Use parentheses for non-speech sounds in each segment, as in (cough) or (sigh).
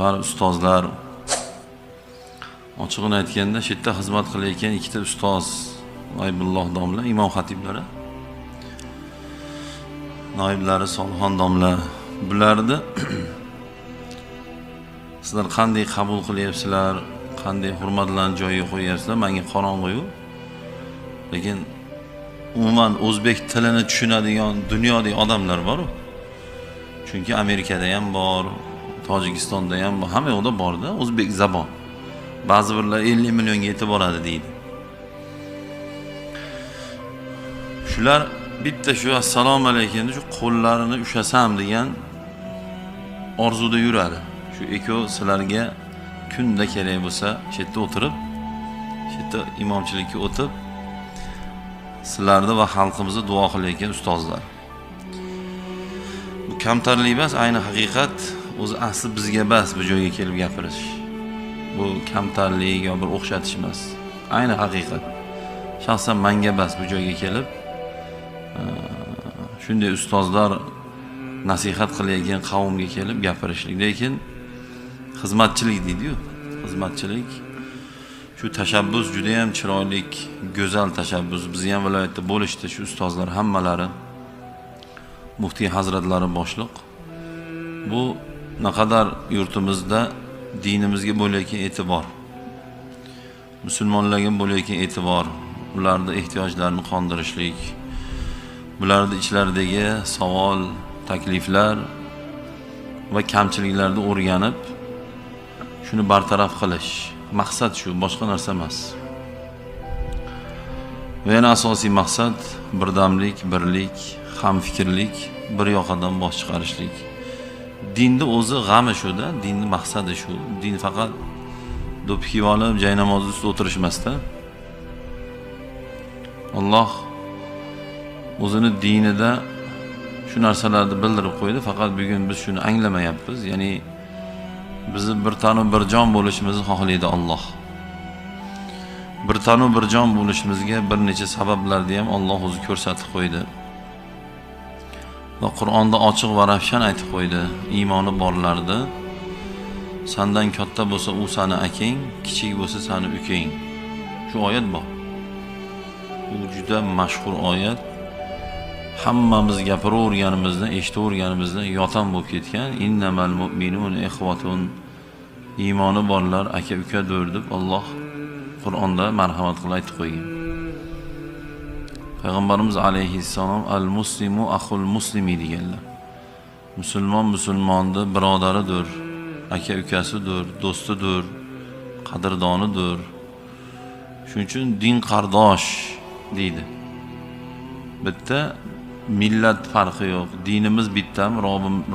bari ustozlar ochig'ini aytganda shu yerda xizmat qilayotgan ikkita ustoz g'aybulloh domla imom xatiblari noiblari solixon domla bularni (clears throat) sizlar qanday qabul qilyapsizlar? Qanday hurmatlarni joyiga qo'yyapsizlar? Manga qorong'uyu lekin umuman o'zbek tilini tushunadigan dunyodagi odamlar boru. Chunki amerikada ham bor tojikistonda ham hamma yoqda borda o'zbek zabon. Ba'zi birlar ellik millionga yetib boradi deydi. Shular bitta shu assalomu alaykum shu qo'llarini ushlasam degan orzuda yuradi. Shu ikkovi sizlarga kunda kerak bo'lsa shu yerda o'tirib shu yerda imomchilikka o'tib sizlarni va xalqimizni duo qilayotgan ustozlar. Bu kamtarlik emas ayni haqiqat o'zi asli bizga emas bu joyga kelib gapirish. Bu kamtarlik yo bir o'xshatish emas. Ayni haqiqat. Shaxsan manga emas bu joyga kelib shunday ustozlar nasihat qilayotgan qavmga kelib gapirishlik. Lekin xizmatchilik deydiyu xizmatchilik shu tashabbus judayam chiroyli go'zal tashabbus. Bizni ham viloyatda bo'lishdi shu ustozlar hammalari. Muftiy hazratlari boshliq. Bu naqadar yurtimizda dinimizga bo'layotgan e'tibor musulmonlarga bo'layotgan e'tibor ularni ehtiyojlarini qondirishlik bularni ichlaridagi savol takliflar va kamchiliklarni o'rganib shuni bartaraf qilish maqsad shu boshqa narsa emas. Va yana asosiy maqsad birdamlik birlik hamfikrlik bir yoqadan bosh chiqarishlik. Dinni o'zi g'ami shuda dinni maqsadi shu din faqat do'ppi kiyib olib jay namozi ustida o'tirish emasda alloh o'zini dinida shu narsalarni bildirib qo'ydi faqat bugun biz shuni anglamayapmiz ya'ni bizni bir tanu bir jon bo'lishimizni xohlaydi Alloh. Bir tanu bir jon bo'lishimizga bir necha sabablarni ham Alloh o'zi ko'rsatib qo'ydi. Va Qur'onda ochiq va ravshan aytib qo'ydi, iymoni borlarni sandan katta bo'lsa u sani akang, kichik bo'lsa sani ukang. Shu oyat bor. Bu juda mashhur oyat. hammamiz gapiraverganimizda eshitaverganimizda yotam bo'lib ketgan innamal mu'minun ikhvatun iymoni borlar aka ukadir deb Alloh Qur'onda marhamat qilib aytib qo'ygan payg'ambarimiz alayhissalom al muslimu ahul muslimi deganlar musulmon musulmonni birodaridir aka ukasidir do'stidir qadrdonidir. Shuning uchun din qardosh deydi. Bitta millat farqi yo'q. Dinimiz bittami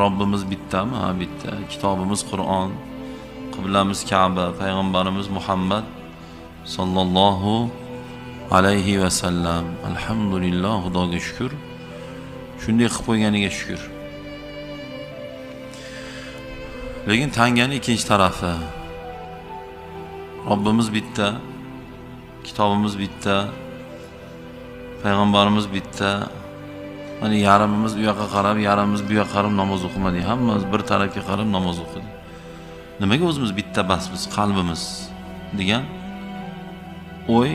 robbimiz bittami? Ha bitta. Kitobimiz qur'on qiblamiz kaba payg'ambarimiz muhammad sollallohu alayhi vasallam alhamdulillah xudoga shukur shunday qilib qo'yganiga shukur lekin tangani ikkinchi tarafi. Robbimiz bitta kitobimiz bitta payg'ambarimiz bitta. Mana yarimimiz u yoqqa qarab yarimimiz bu yoqqa qarab namoz o'qimadik hammamiz bir tarafga qarab namoz o'qidik nimaga o'zimiz bitta basmiz qalbimiz degan o'y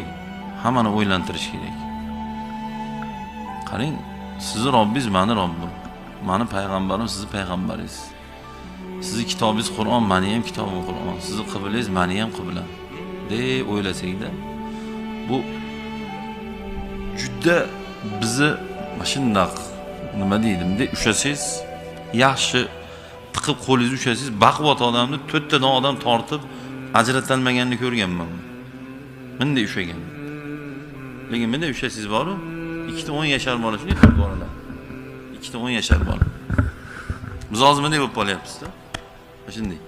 hammani o'ylantirish kerak. Qarang sizni robbingiz mani robbim. Mani payg'ambarim sizni payg'ambaringiz. Sizni kitobingiz qur'on mani ham kitobim qur'on. Sizni qiblangiz mani ham qiblam deb o'ylasakda bu juda bizni mana shundoq nima deydi bunday ushlasangiz yaxshi tiqib qo'lingizni ushlasangiz baquvvat odamni to'rttadan odam tortib ajratolmaganini ko'rganman. Bunday ushlagan lekin bunday ushlasangiz boru. Ikkita o'n yashar bola shunday qilib bolalar ikkita o'n yashar bola. Biz hozir bunday bo'lib qolyapmizda mana shunday.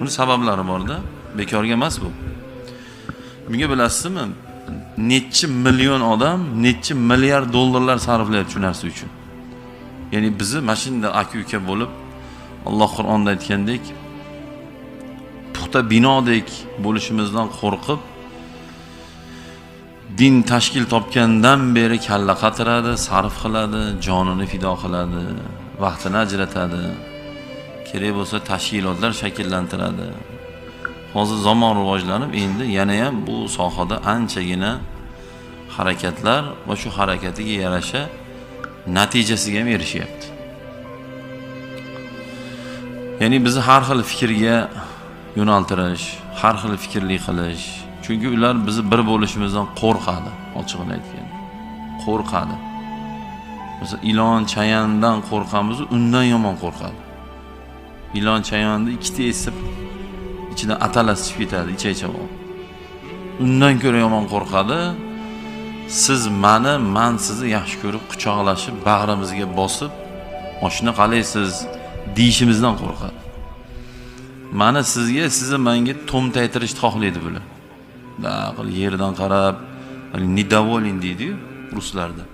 Buni sabablari borda. Bekorga emas bu. Bunga bilasizmi? Nechi million odam nechi milliard dollarlar sarflayapti shu narsa uchun. Ya'ni bizni mana shunday aka uka bo'lib alloh qur'onda aytgandek puxta binodek bo'lishimizdan qo'rqib din tashkil topgandan beri kalla qatiradi sarf qiladi jonini fido qiladi vaqtini ajratadi. Kerak bo'lsa tashkilotlar shakllantiradi. Hozir zamon rivojlanib endi yana ham bu sohada anchagina harakatlar va shu harakatiga yarasha natijasiga ham erishyapti. Ya'ni bizni har xil fikrga yo'naltirish har xil fikrli qilish chunki ular bizni bir bo'lishimizdan qo'rqadi ochig'ini aytganda. Qo'rqadi. Masalan ilon chayandan qo'rqamiz undan yomon qo'rqadi. Ilon chayonni ikkita esib ichidan atalas chiqib ketadi icha icha bo'lib. Undan ko'ra yomon qo'rqadi. Siz mani man sizni yaxshi ko'rib quchoqlashib bag'rimizga bosib oshna qalaysiz deyishimizdan qo'rqadi. Mani sizga sizni manga to'mtaytirishni xohlaydi bular. Daqil yerdan qarab недоволен deydiyu ruslarda.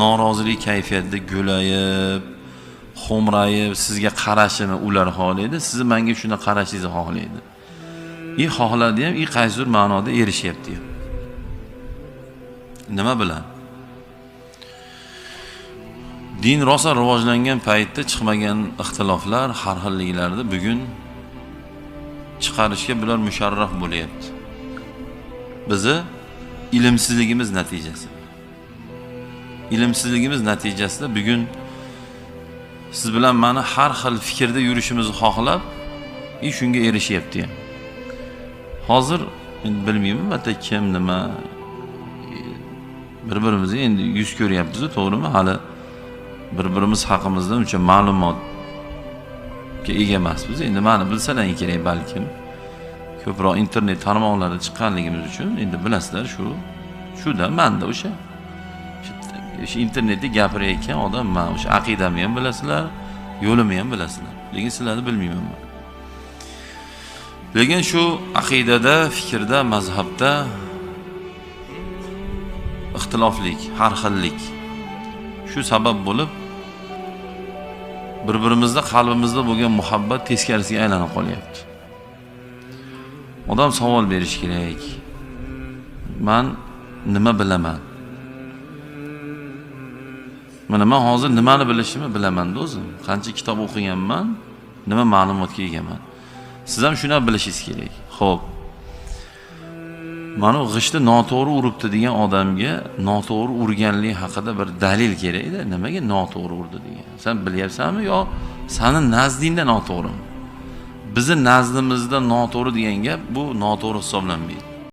Norozilik kayfiyatida go'layib xo'mrayib sizga qarashini ular xohlaydi sizni manga shunday qarashingizni xohlaydi. И xohladi ham и qaysidir ma'noda erishyapti. Ham nima bilan? Din rosa rivojlangan paytda chiqmagan ixtiloflar har xilliklarni bugun chiqarishga bular musharraf bo'lyapti. Bizni ilmsizligimiz natijasi ilmsizligimiz natijasida bugun siz bilan mani har xil fikrda yurishimizni xohlab и shunga erishyapti. Ham hozir bilmayman bitta kim nima bir birimizni endi yuz ko'ryapmizu to'g'rimi? Hali bir birimiz haqimizda uncha ma'lumotga ega emasmiz. Endi mani bilsalaring kerak balkim ko'proq internet tarmoqlarida chiqqanligimiz uchun endi bilasizlar shu shuda manda o'sha o'sha internetda gapirayotgan odam man o'sha aqidamni ham bilasizlar yo'limni ham bilasizlar. Lekin sizlarni bilmayman man. Lekin shu aqidada fikrda mazhabda ixtiloflik har xillik shu sabab bo'lib bir birimizda qalbimizda bo'lgan muhabbat teskarisiga aylanib qolyapti. Odam savol berishi kerak. Man nima bilaman? Mana man hozir nimani bilishimni bilamanda o'zim. Qancha kitob o'qiganman nima ma'lumotga egaman. Siz ham shuni bilishingiz kerak. Ho'p mana bu g'ishtni noto'g'ri uribdi degan odamga noto'g'ri urganligi haqida bir dalil kerakda. Nimaga noto'g'ri urdi degan? San bilyapsanmi yo sani nazdingda noto'g'rimi? Bizni nazdimizda noto'g'ri degan gap bu noto'g'ri hisoblanmaydi.